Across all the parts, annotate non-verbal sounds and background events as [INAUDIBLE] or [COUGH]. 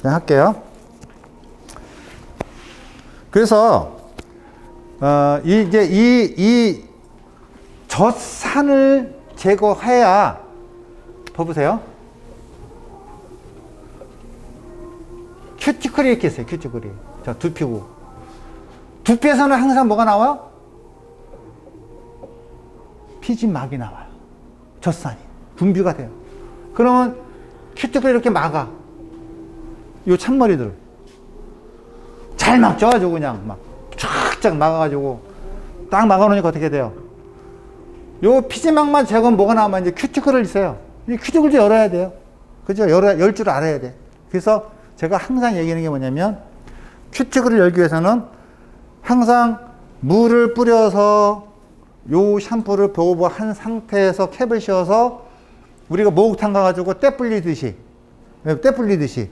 그냥 할게요. 그래서 어, 이- 이제 이, 이 젖산을 제거해야 봐보세요. 큐티클이 이렇게 있어요. 큐티클이. 자, 두피고. 두피에서는 항상 뭐가 나와요? 피진막이 나와요. 젖산이. 분비가 돼요. 그러면 큐티클 이렇게 막아. 요 찬머리들. 잘. 아주 그냥 막 쫙쫙 막아가지고 딱 막아놓으니까 어떻게 돼요? 요 피지막만 제거하면 뭐가 나오면 이제 큐티클을 있어요. 이 큐티클도 열어야 돼요. 그죠? 열어, 열 줄 알아야 돼. 그래서 제가 항상 얘기하는 게 뭐냐면 큐티클을 열기 위해서는 항상 물을 뿌려서 요 샴푸를 보호한 상태에서 캡을 씌워서 우리가 목욕탕 가가지고 때 불리듯이 때 불리듯이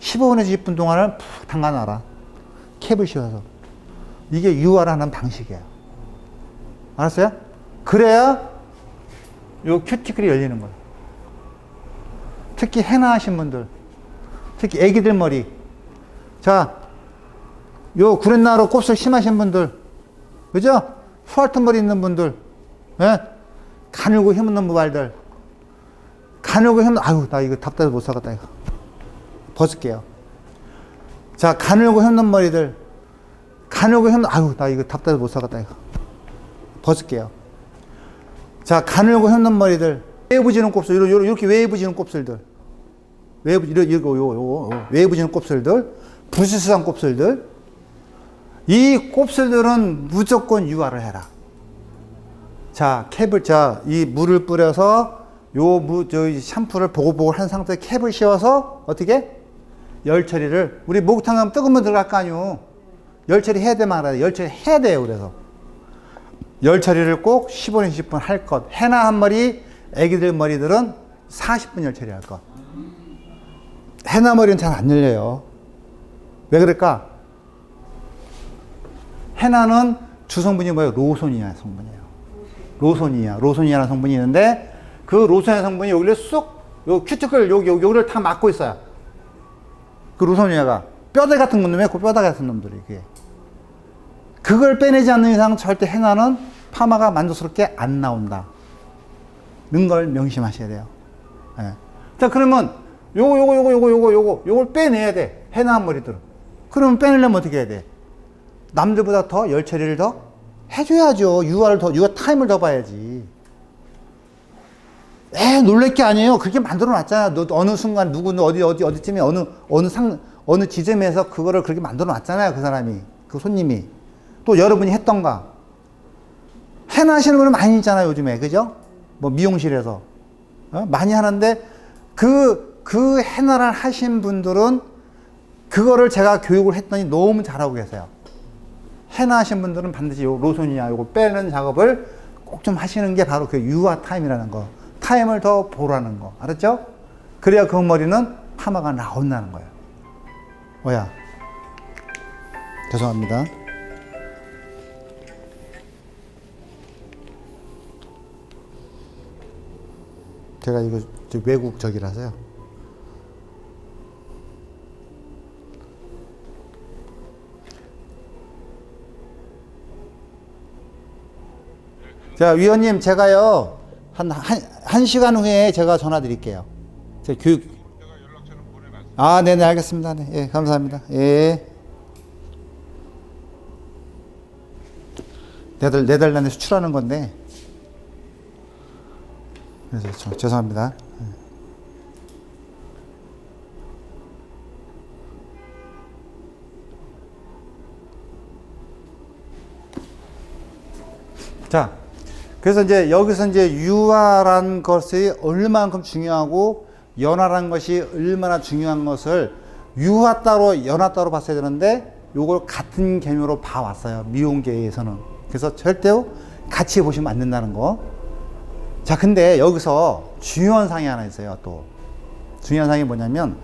15분에서 20분 동안을 푹 담가놔라. 캡을 씌워서. 이게 유화를 하는 방식이에요. 알았어요? 그래야 요 큐티클이 열리는 거예요. 특히 해나 하신 분들, 특히 애기들 머리. 자, 요 구렛나루 곱슬 심하신 분들, 그죠? 수알튼 머리 있는 분들, 예? 가늘고 힘없는 무발들, 가늘고 힘, 아유, 나 이거 답답해서 못 사겠다, 이거. 벗을게요. 자, 가늘고 힘든 머리들, 가늘고 힘든, 아유, 나 이거 답답해서 못 사겠다, 이거. 벗을게요. 자, 가늘고 힘든 머리들, 웨이브 지는 곱슬, 이렇게, 웨이브 지는 곱슬들. 웨이브, 이거, 이거, 요, 요, 요, 웨이브 지는 곱슬들, 부스스한 곱슬들. 이 곱슬들은 무조건 유화를 해라. 자, 캡을, 자, 이 물을 뿌려서 요 무, 저 샴푸를 보글보글 한 상태에 캡을 씌워서 어떻게? 열 처리를, 우리 목욕탕 가면 뜨거운 물 들어갈 거 아니요. 열 처리 해야 돼, 말아야 돼. 열 처리 해야 돼요, 그래서. 열 처리를 꼭 15분, 20분 할 것. 해나 한 머리, 애기들 머리들은 40분 열 처리할 것. 해나 머리는 잘 안 열려요. 왜 그럴까? 해나는 주성분이 뭐예요? 로소니아 성분이에요. 로소니아, 로소니아라는 성분이 있는데 그 로소니아 성분이 여기를 쏙, 요 큐티클 여기, 여기를 다 막고 있어요. 그 로소니아가 뼈대 같은 놈이에요. 그 뼈대 같은 놈들이 그게. 그걸 빼내지 않는 이상 절대 해나는 파마가 만족스럽게 안 나온다. 는걸 명심하셔야 돼요. 예. 자, 그러면 요거, 요거, 요거, 요거, 요거, 요거, 요걸 빼내야 돼. 해나 머리들은. 그러면 빼내려면 어떻게 해야 돼? 남들보다 더 열 처리를 더 해줘야죠. 유화를 더, 유화 타임을 더 봐야지. 에, 놀랄 게 아니에요. 그렇게 만들어 놨잖아. 너 어느 순간 누구, 어디, 어디, 어디쯤에 어느, 어느 상, 어느 지점에서 그거를 그렇게 만들어 놨잖아요. 그 사람이. 그 손님이. 또 여러분이 했던가. 해나 하시는 분은 많이 있잖아요. 요즘에. 그죠? 뭐 미용실에서. 어? 많이 하는데 그, 그 해나를 하신 분들은 그거를 제가 교육을 했더니 너무 잘하고 계세요. 해나 하신 분들은 반드시 요 로손이나 요걸 빼는 작업을 꼭 좀 하시는 게 바로 그 유화 타임이라는 거. 타임을 더 보라는 거. 알았죠? 그래야 그 머리는 파마가 나온다는 거예요. 뭐야? 죄송합니다. 제가 이거 저 외국 적이라서요. 자, 위원님, 제가요, 한, 한, 한 시간 후에 제가 전화 드릴게요. 제 교육. 아, 네네, 알겠습니다. 네, 예, 감사합니다. 예. 네덜, 네덜란드 수출하는 건데. 그래서 저, 죄송합니다. 자, 그래서 이제 여기서 이제 유화란 것이 얼마만큼 중요하고 연화란 것이 얼마나 중요한 것을 유화 따로 연화 따로 봤어야 되는데 요걸 같은 개념으로 봐왔어요 미용계에서는 그래서 절대 같이 보시면 안 된다는 거. 자, 근데 여기서 중요한 상이 하나 있어요 또 중요한 상이 뭐냐면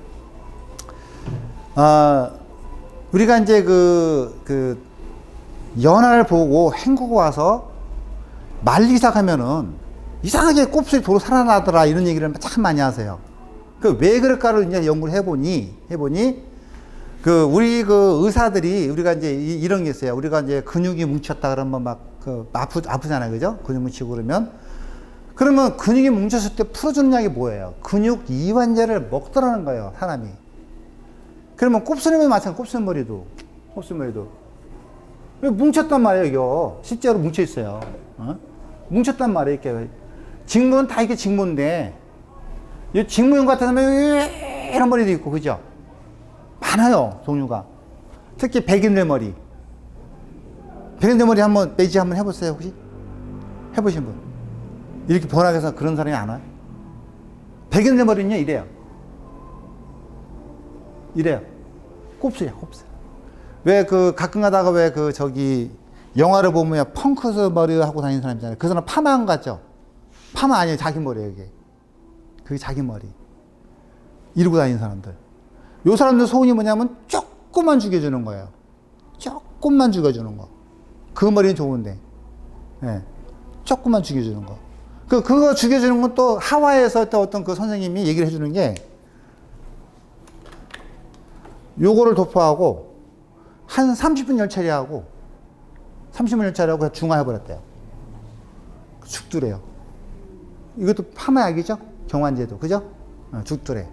아 우리가 이제 그, 그, 연화를 보고 헹구고 와서 말리기 시작하면은 이상하게 곱슬이 도로 살아나더라 이런 얘기를 참 많이 하세요. 그 왜 그럴까를 이제 연구를 해보니, 해보니, 그, 우리 그 의사들이, 우리가 이제 이- 이런 게 있어요. 우리가 이제 근육이 뭉쳤다 그러면 막, 그, 아프, 아프잖아요. 그죠? 근육 뭉치고 그러면. 그러면 근육이 뭉쳤을 때 풀어주는 약이 뭐예요? 근육 이완제를 먹더라는 거예요. 사람이. 그러면 곱슬머리 마찬가지, 곱슬머리도. 곱슬머리도. 왜 뭉쳤단 말이에요, 이거. 실제로 뭉쳐 있어요. 어? 뭉쳤단 말이에요, 이렇게. 직무는 다 이게 직무인데, 이 같은 경우에 이런 머리도 있고, 그죠? 많아요, 종류가. 특히 백인들 머리. 백인들 머리 한번, 매지 한번 해보세요, 혹시? 해보신 분? 이렇게 번화해서 그런 사람이 안 와요? 백인들 머리는요, 이래요. 이래요. 곱슬이야, 곱슬. 왜 그 가끔 가다가 왜 그 저기 영화를 보면 펑크스 머리 하고 다니는 사람 있잖아요. 그 사람 파마한 것 같죠? 파마 아니에요. 자기 머리예요, 이게. 그게 자기 머리. 이러고 다니는 사람들. 요 사람들 소원이 뭐냐면 조금만 죽여주는 거예요. 조금만 죽여주는 거. 그 머리는 좋은데. 예. 조금만 죽여주는 거. 그, 그거 죽여주는 건 또 하와이에서 또 어떤 그 선생님이 얘기를 해주는 게 요거를 도포하고 한 30분 열처리하고 30분 열처리하고 그냥 중화해버렸대요. 죽두래요. 이것도 파마약이죠? 경환제도. 그죠? 어, 죽두래.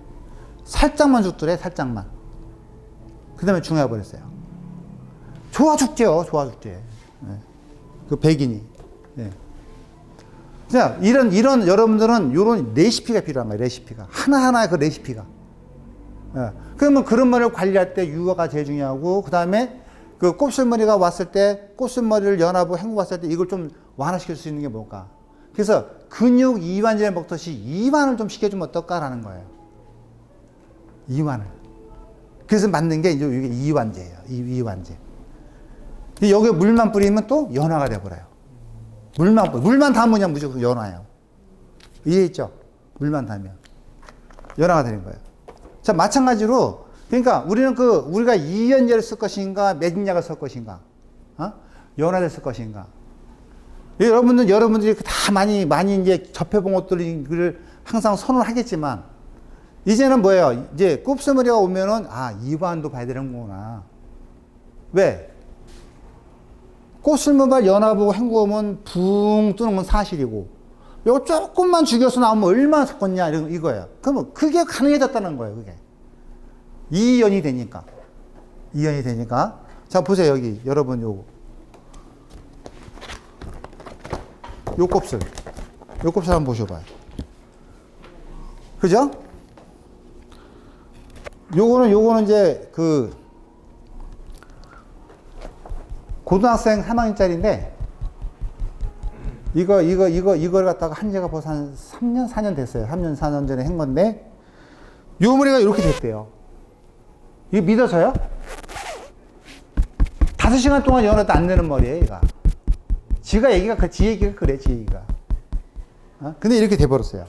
살짝만 죽두래, 살짝만. 그 다음에 중화해버렸어요. 좋아 죽죠. 좋아 죽지. 예. 그 백인이. 예. 자, 이런, 이런, 여러분들은 이런 레시피가 필요한 거예요, 레시피가. 하나하나의 그 레시피가. 예. 그러면 그런 머리를 관리할 때 유화가 제일 중요하고, 그 다음에 그 곱슬머리가 왔을 때, 곱슬머리를 연하고 헹구 왔을 때 이걸 좀 완화시킬 수 있는 게 뭘까? 그래서 근육 이완제를 먹듯이 이완을 좀 시켜주면 어떨까라는 거예요. 이완을. 그래서 만든 게 이제 이게 이완제예요. 이, 이완제. 여기에 물만 뿌리면 또 연화가 돼버려요. 물만, 뿌- 물만 담으면 무조건 연화예요. 이해했죠? 물만 담으면. 연화가 되는 거예요. 자, 마찬가지로, 그러니까 우리는 그, 우리가 이연제를 쓸 것인가, 매진약을 쓸 것인가, 어? 연화를 쓸 것인가. 여러분들, 여러분들이 다 많이, 많이 이제 접해본 것들을 항상 선호를 하겠지만, 이제는 뭐예요? 이제 곱슬머리가 오면은, 아, 이완도 봐야 되는구나. 왜? 꽃슬모발 연화보고 헹구면 붕 뜨는 건 사실이고, 이거 조금만 죽여서 나오면 얼마나 섞었냐, 이런, 이거예요. 그러면 그게 가능해졌다는 거예요, 그게. 이연이 되니까. 이연이 되니까. 자, 보세요, 여기. 여러분, 요거. 요 곱슬. 요 곱슬 한번 보셔봐요. 그죠? 요거는, 요거는 이제 그, 고등학생 3학년짜리인데, 이거, 이거, 이거, 이걸 갖다가 한 지가 벌써 한 3년, 4년 됐어요. 3년, 4년 전에 한 건데, 요 머리가 이렇게 됐대요. 이게 믿어져요? 다섯 시간 동안 연어도 안 내는 머리예요, 얘가. 지가 얘기가, 그, 지 얘기가 그래, 지 얘기가. 어? 근데 이렇게 돼버렸어요.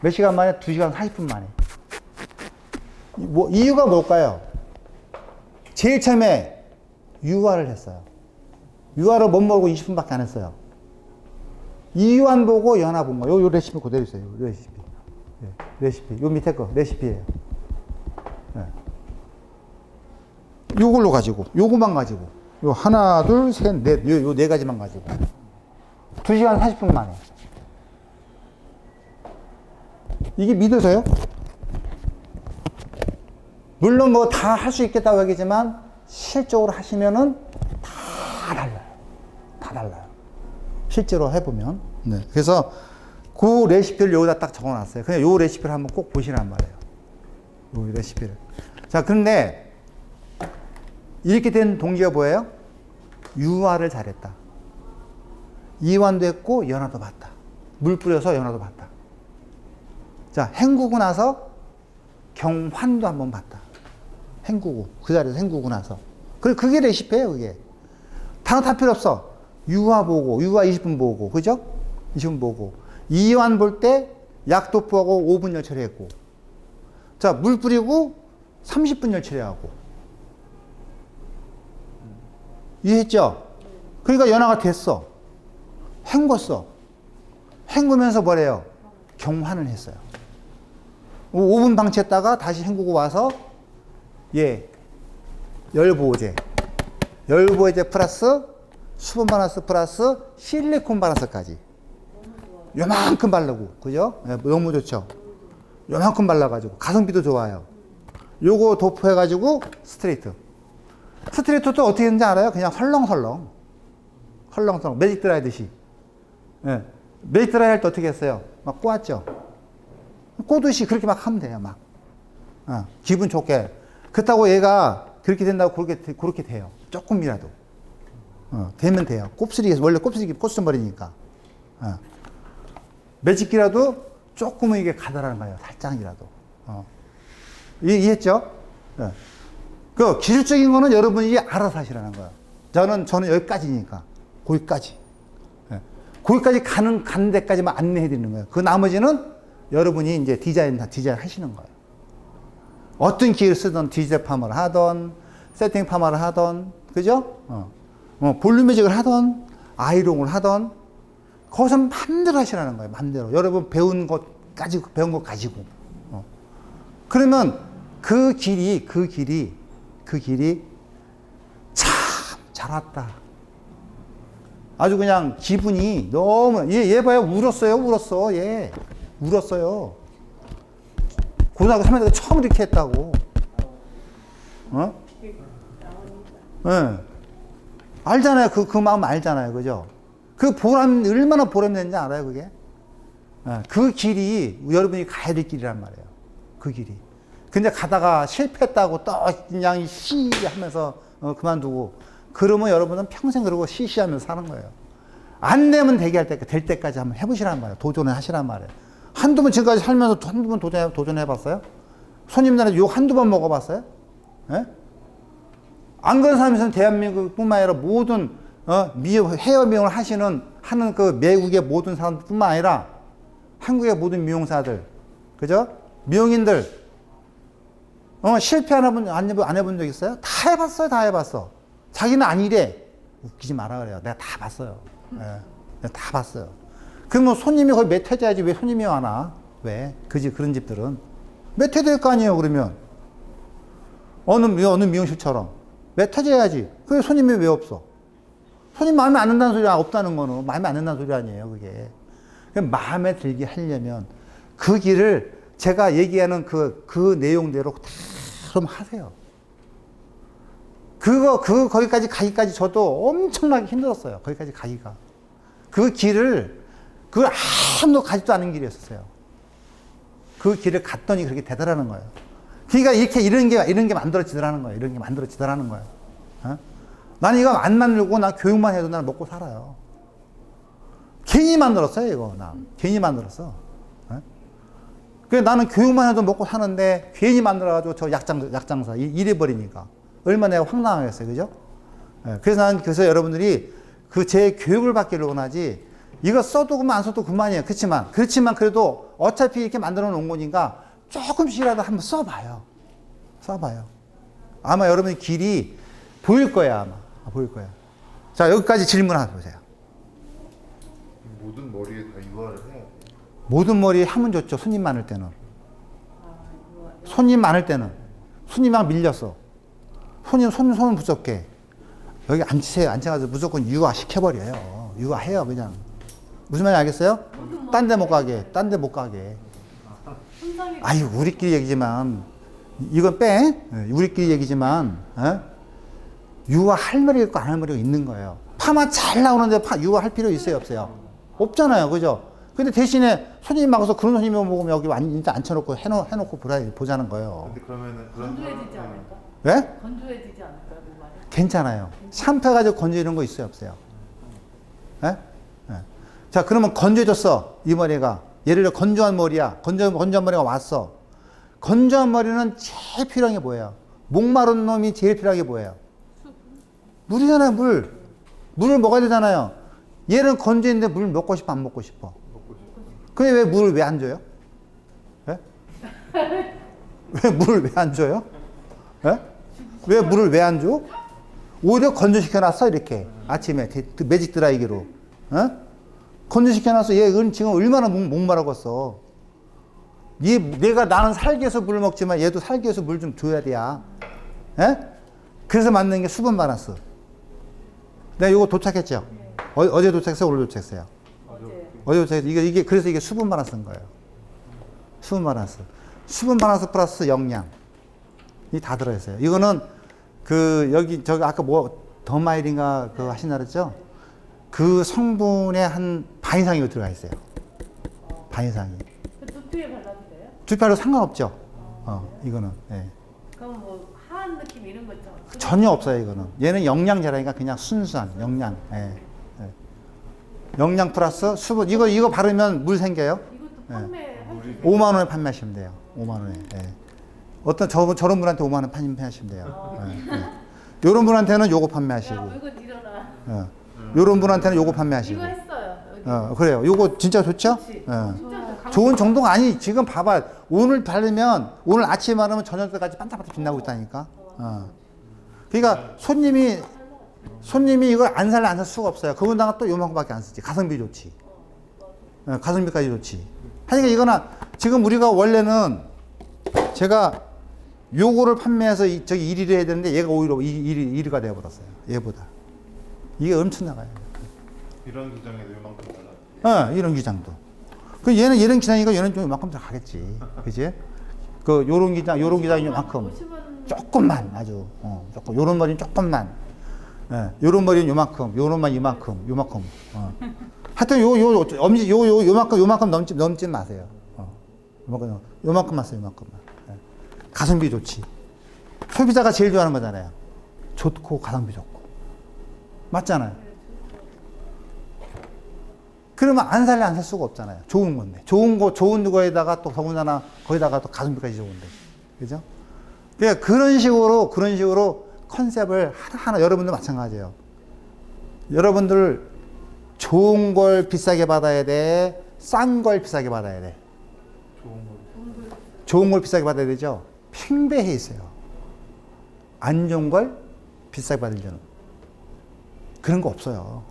몇 시간 만에? 두 시간 40분 만에. 이- 뭐, 이유가 뭘까요? 제일 처음에 유화를 했어요. 유화를 못 먹고 20분밖에 안 했어요. 이유안 보고 연화 본 거. 요, 요 레시피 그대로 있어요. 요 레시피. 예, 레시피. 요 밑에 거 레시피예요. 예. 요걸로 가지고, 요거만 가지고. 요 하나, 둘, 셋, 넷. 요, 요 네 가지만 가지고. 2시간 40분 만에. 이게 믿어져요? 물론 뭐 다 할 수 있겠다고 하겠지만, 실적으로 하시면은 다 달라요. 다 달라요. 실제로 해보면. 네. 그래서 그 레시피를 여기다 딱 적어놨어요. 그냥 요 레시피를 한번 꼭 보시란 말이에요. 요 레시피를. 자, 그런데 이렇게 된 동기가 뭐예요? 유화를 잘했다. 이완도 했고 연화도 봤다. 물 뿌려서 연화도 봤다. 자, 헹구고 나서 경환도 한번 봤다. 헹구고 그 자리에서 헹구고 나서. 그 그게 레시피예요, 그게. 다른 다 필요 없어. 유화 보고, 유화 20분 보고, 그죠? 20분 보고. 이완 볼 때 약도포하고 5분 열처리했고. 자, 물 뿌리고 30분 열처리하고. 이해했죠? 그러니까 연화가 됐어. 헹궜어. 헹구면서 뭐래요? 경환을 했어요. 5분 방치했다가 다시 헹구고 와서 예 열보호제 열보호제 플러스 수분 바나스 플러스 실리콘 바나스까지 요만큼 바르고 그죠? 예, 너무 좋죠. 요만큼 발라가지고 가성비도 좋아요. 요거 도포해가지고 스트레이트. 스트레이트 또 어떻게 되는지 알아요? 그냥 설렁설렁. 설렁설렁. 매직 드라이 듯이. 예. 매직 드라이 할 때 어떻게 했어요? 막 꼬았죠? 꼬듯이 그렇게 막 하면 돼요, 막. 어, 기분 좋게. 그렇다고 얘가 그렇게 된다고 그렇게, 돼- 그렇게 돼요. 조금이라도. 어, 되면 돼요. 곱슬이, 원래 곱슬이 코스머리니까. 어. 매직기라도 조금은 이게 가다라는 거예요. 살짝이라도. 어. 이- 이해했죠? 예. 그 기술적인 거는 여러분이 알아서 하시라는 거예요. 저는, 저는 여기까지니까. 거기까지. 예. 거기까지 가는, 가는 데까지만 안내해 드리는 거예요. 그 나머지는 여러분이 이제 디자인, 다 디자인 하시는 거예요. 어떤 기를 쓰던 디지털 파마를 하던, 세팅 파마를 하던, 그죠? 어. 어, 볼륨 매직을 하던, 아이롱을 하던, 거기서 마음대로 하시라는 거예요. 마음대로. 여러분 배운 것까지, 배운 것 가지고. 어. 그러면 그 길이, 그 길이, 그 길이 참 잘 왔다. 아주 그냥 기분이 너무, 얘, 얘 봐요. 울었어요. 울었어. 얘. 울었어요. 고등학교 3학년 때 처음 이렇게 했다고. 어? 예. 알잖아요. 그, 그 마음 알잖아요. 그죠? 그 보람, 얼마나 보람되는지 알아요, 그게? 예. 그 길이 여러분이 가야 될 길이란 말이에요. 그 길이. 근데 가다가 실패했다고 또 그냥 시 하면서 어, 그만두고 그러면 여러분은 평생 그러고 시시하면서 사는 거예요. 안 되면 되게 할 때, 될 때까지 한번 해보시란 말이에요. 도전을 하시란 말이에요. 한두 번 지금까지 살면서 한두 번 도전해, 도전해봤어요? 손님들한테 욕 한두 번 먹어봤어요? 예? 안 그런 사람에서는 대한민국 뿐만 아니라 모든 어, 미용, 헤어 미용을 하시는 하는 그 외국의 모든 사람 뿐만 아니라 한국의 모든 미용사들, 그죠? 미용인들, 어, 실패 안 해본, 안 해본, 안 해본 적 있어요? 다 해봤어요, 다 해봤어. 자기는 아니래. 웃기지 마라 그래요. 내가 다 봤어요. 예, 내가 다 봤어요. 그러면 손님이 거의 몇 회자야지 왜 손님이 와나? 왜? 그지, 그런 집들은. 몇 회 될 거 아니에요, 그러면. 어느, 미- 어느 미용실처럼. 몇 회자야지. 그게 손님이 왜 없어? 손님 마음에 안 든다는 소리 없다는 거는 마음에 안 든다는 소리 아니에요, 그게. 그 마음에 들게 하려면 그 길을 제가 얘기하는 그, 그 내용대로 다좀 하세요. 그거, 그, 거기까지 가기까지 저도 엄청나게 힘들었어요. 거기까지 가기가. 그 길을, 그걸 아무도 가지도 않은 길이었어요. 그 길을 갔더니 그렇게 되더라는 거예요. 그러니까 이렇게 이런 게, 이런 게 만들어지더라는 거예요. 이런 게 만들어지더라는 거예요. 어? 나는 이거 안 만들고 나 교육만 해도 나는 먹고 살아요. 괜히 만들었어요, 이거. 나. 괜히 만들었어. 어? 그래 나는 교육만 해도 먹고 사는데 괜히 만들어가지고 저 약장, 약장사 이- 이래버리니까. 얼마나 황당하겠어요. 그죠? 예, 그래서 난 그래서 여러분들이 그 제 교육을 받기를 원하지 이거 써도 그만 안 써도 그만이에요. 그렇지만, 그렇지만 그래도 어차피 이렇게 만들어 놓은 거니까 조금씩이라도 한번 써봐요. 써봐요. 아마 여러분의 길이 보일 거야, 아마. 아, 보일 거야. 자, 여기까지 질문 하나 보세요. 모든 머리에 다 해야 돼. 모든 머리에 하면 좋죠. 손님 많을 때는. 손님 많을 때는. 손님만 밀렸어. 손님, 손, 손은 무섭게. 여기 앉으세요. 앉아가지고 무조건 유아 시켜버려요. 유아해요, 그냥. 무슨 말인지 알겠어요? 딴 데 못 가게. 딴 데 못 가게. 아유, 우리끼리 얘기지만, 이건 빼. 예, 우리끼리 얘기지만, 어? 유아 할 머리가 있고 안 할 머리가 있는 거예요. 파마 잘 나오는데 파, 유아 할 필요 있어요, 없어요? 없잖아요, 그죠? 근데 대신에 손님 막아서 그런 손님이 먹으면 여기 완- 진짜 앉혀놓고 해놓, 해놓고 보라, 보자는 거예요. 근데 그러면은 그런 건조해지지 사람- 않을까? 왜? 건조해지지 않을까 그 말이? 괜찮아요. 샴푸 해가지고 건조해주는 거 있어요, 없어요? 예? 예. 자, 그러면 건조해졌어, 이 머리가. 예를 들어 건조한 머리야. 건조, 건조한 머리가 왔어. 건조한 머리는 제일 필요한 게 뭐예요? 목마른 놈이 제일 필요한 게 뭐예요? 물이잖아요, 물. 물을 먹어야 되잖아요. 얘는 건조했는데 물 먹고 싶어, 안 먹고 싶어? 근데 왜 물을 왜 안 줘요? 예? [LAUGHS] 왜 물을 왜 안 줘요? 예? 왜 물을 왜 안 줘? 오히려 건조시켜놨어 이렇게 아침에 매직 드라이기로 어? 건조시켜놨어 얘은 지금 얼마나 목, 목마르겠어 얘, 내가 나는 살기 위해서 물을 먹지만 얘도 살기 위해서 물 좀 줘야 돼야. 예? 그래서 만든 게 수분 바란스. 내가 이거 도착했죠? 어, 어제 도착했어요? 오늘 도착했어요? 어제 어제 도착했어요? 이게, 이게, 그래서 이게 수분 바란스인 거예요. 수분 바란스. 수분 바란스 플러스 영양. 이 다 들어있어요. 이거는 그, 여기, 저기, 아까 뭐, 더마일인가 그 하신다 그랬죠? 그 성분의 한 반 이상이 들어가 있어요. 반 이상이. 그 두피에 발라도 돼요? 두피하고 상관없죠. 어, 이거는. 예. 그럼 뭐 하한 느낌 이런 거 있죠? 전혀 없어요, 이거는. 얘는 영양제라니까 그냥 순수한 영양. 예. 예. 영양 플러스 수분. 이거, 이거 바르면 물 생겨요? 이것도 예. 있어요? 5만 원에 판매하시면 돼요. 5만 원에. 예. 어떤 저, 저런 분한테 5만 원 판매하시면 돼요. 예, 예. 요런 분한테는 요거 판매하시고. 야 물건 일어나 예. 요런 분한테는 요거 판매하시고. 이거 했어요 여기 어, 그래요. 요거 진짜 좋죠? 그치. 예. 진짜 좋은 정도가 아니 지금 봐봐 오늘 바르면 오늘 아침에 바르면 저녁 때까지 반짝반짝 빛나고 있다니까 어. 그러니까 손님이 손님이 이걸 안 살래 안 살 수가 없어요 그분다가 또 요만큼밖에 안 쓰지 가성비 좋지 어, 가성비까지 좋지 하니까 이거나 지금 우리가 원래는 제가 요거를 판매해서 이, 저기 1위를 해야 되는데 얘가 오히려 1위, 1위가 되어버렸어요 얘보다 이게 엄청 나가요 이런 기장에도 이만큼 달라. 어, 이런 기장도. 그 얘는 이런 기장이고 얘는 좀 이만큼 더 가겠지. 그지? 그 요런 기장, 요런 기장이 요만큼. 50원 조금만 아주. 어, 조금. 요런 머리는 조금만. 예, 요런 머리는 요만큼, 요런만 이만큼, 요만큼. 어. 하여튼 요, 요, 엄지, 요, 요, 요만큼, 요만큼 넘지, 넘지 마세요. 어. 요만큼, 요만큼만 써요, 요만큼만. 예. 가성비 좋지. 소비자가 제일 좋아하는 거잖아요. 좋고, 가성비 좋고. 맞잖아요. 그러면 안 살래 안 살 수가 없잖아요. 좋은 건데. 좋은 거, 좋은 거에다가 또 더군다나 거기다가 또 가성비까지 좋은데. 그죠? 그러니까 그런 식으로, 그런 식으로 컨셉을 하나하나 여러분들 마찬가지예요. 여러분들 좋은 걸 비싸게 받아야 돼. 싼 걸 비싸게 받아야 돼. 좋은 걸 비싸게 받아야 되죠? 팽배해 있어요. 안 좋은 걸 비싸게 줄은. 그런 거 없어요.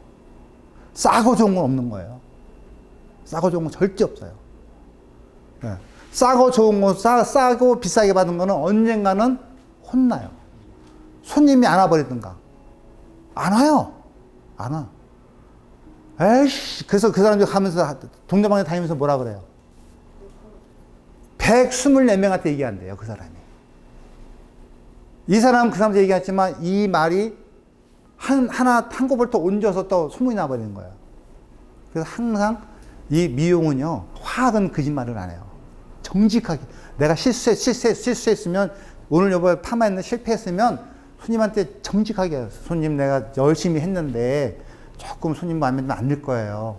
싸고 좋은 건 없는 거예요. 싸고 좋은 건 절대 없어요. 예. 싸고 좋은 거, 싸, 싸고 비싸게 받은 거는 언젠가는 혼나요. 손님이 안 와버리든가. 안 와요. 안 와. 에이씨. 그래서 그 사람들이 가면서, 동네방네 다니면서 뭐라 그래요? 124명한테 얘기한대요, 그 사람이. 이 사람은 그 사람한테 얘기했지만 이 말이 한, 하나, 한꺼번에 얹어서 또 소문이 나버리는 거예요. 그래서 항상 이 미용은요, 화학은 거짓말을 안 해요. 정직하게. 내가 실수했, 실수했, 실수했으면, 오늘 여보 파마했는데 실패했으면 손님한테 정직하게. 손님 내가 열심히 했는데 조금 손님 마음에 들면 안들 거예요.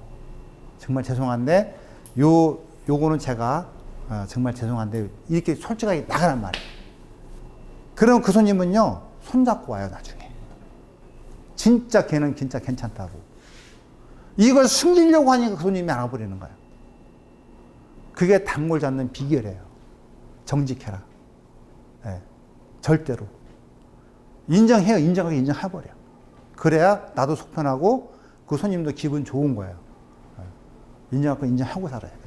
정말 죄송한데, 요, 요거는 제가 어, 정말 죄송한데 이렇게 솔직하게 나가란 말이에요. 그럼 그 손님은요, 손잡고 와요, 나중에. 진짜 걔는 진짜 괜찮다고. 이걸 숨기려고 하니까 그 손님이 안 와버리는 거예요. 그게 단골 잡는 비결이에요. 정직해라. 예, 절대로. 인정해요. 인정하게 인정해버려. 그래야 나도 속 편하고 그 손님도 기분 좋은 거예요. 예, 인정하고 인정하고 살아요.